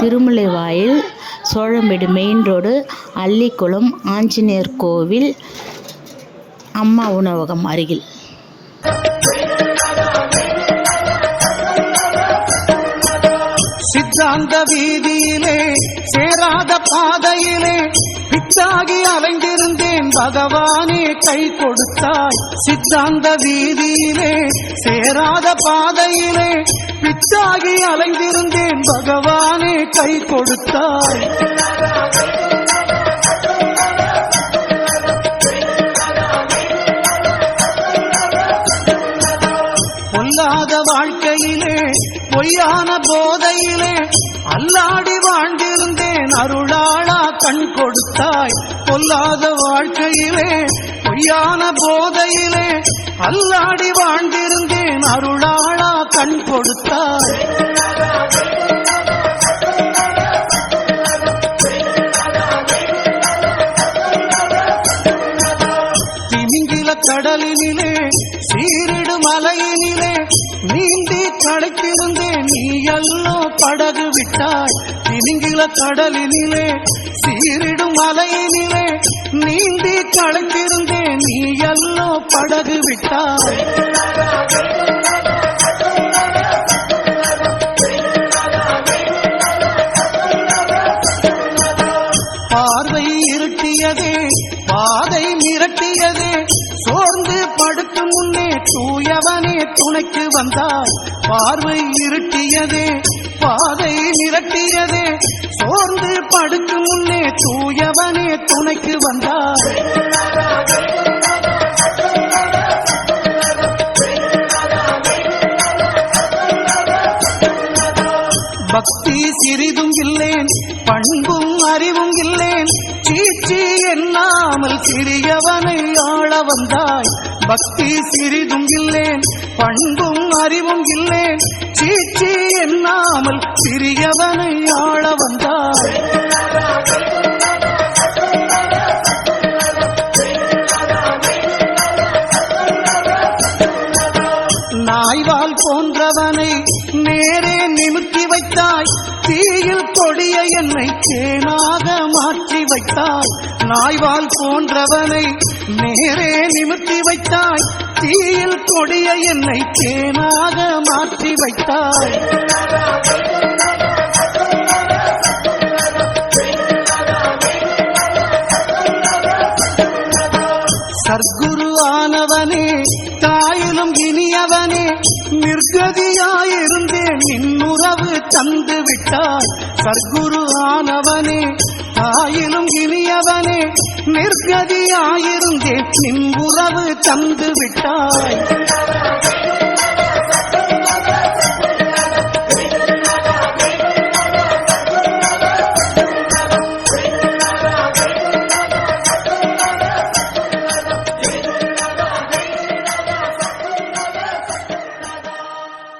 திருமலை வாயில் Cholambedu main road Allikulam Anjaneyar கோவில் அம்மா உணவகம் அருகில். சித்தாந்த வீதியிலே சேராத பாதையிலே பிச்சாகி அலைந்திருந்தேன். பகவானே கை கொடுத்தாய். சித்தாந்த வீதியிலே சேராத பாதையிலே பிச்சாகி அலைந்திருந்தேன். பகவானே கை கொடுத்தாய். பொல்லாத வாழ்க்கையிலே பொய்யான போதையிலே அல்லாடி வாழ்ந்திருந்தேன். அருளாளா கண் கொடுத்தாய். பொல்லாத வாழ்க்கையிலே பொய்யான போதையிலே அல்லாடி வாழ்ந்திருந்தேன் அருளாளா கண் கொடுத்தாய். திமிங்கில கடலினிலே சீரிடு மலையினிலே நீந்தி கடைக்கிருந்தேன் நீ எல்லோ படகு விட்டாய். திமிங்கில கடலினிலே சீரிடும் மலையினிலே படகு பார்வை இருட்டியதே பாதை மிரட்டியதே சோர்ந்து படுக்கும் முன்னே தூயவனே துணைக்கு வந்தாய். பார்வை இருட்டியதே பாதை மிரட்டியதே சோர்ந்து படுக்கும் முன்னே தூயவனே துணைக்கு வந்தாய். பக்தி சிறிதும் இல்லேன் பண்பும் அறிவும் இல்லேன். சீச்சி எண்ணாமல் சிறியவனை ஆள வந்தாய். பக்தி சிறிதும் இல்லேன் பண்பும் அறிவும் இல்லேன். சீச்சி எண்ணாமல் சிறியவனை ஆள வந்தாய். நாய்வால் போன்றவனை தீயில் கொடிய என்னை தேனாக மாற்றி வைத்தாய். நாய்வால் போன்றவனை நேரே நிமித்தி வைத்தாய். தீயில் கொடிய என்னை தேனாக மாற்றி வைத்தாய். சர்க்குரு ஆனவனே தாயிலும் இனியவனே நிர்கதியாயிருந்தேன். நின்னுறவு தந்து விட்டாய் சர்க்குரு ஆனவனே தாயிலும் இனியவனே நிர்கதியாயிருந்தேன். நின் உறவு தந்து விட்டாய்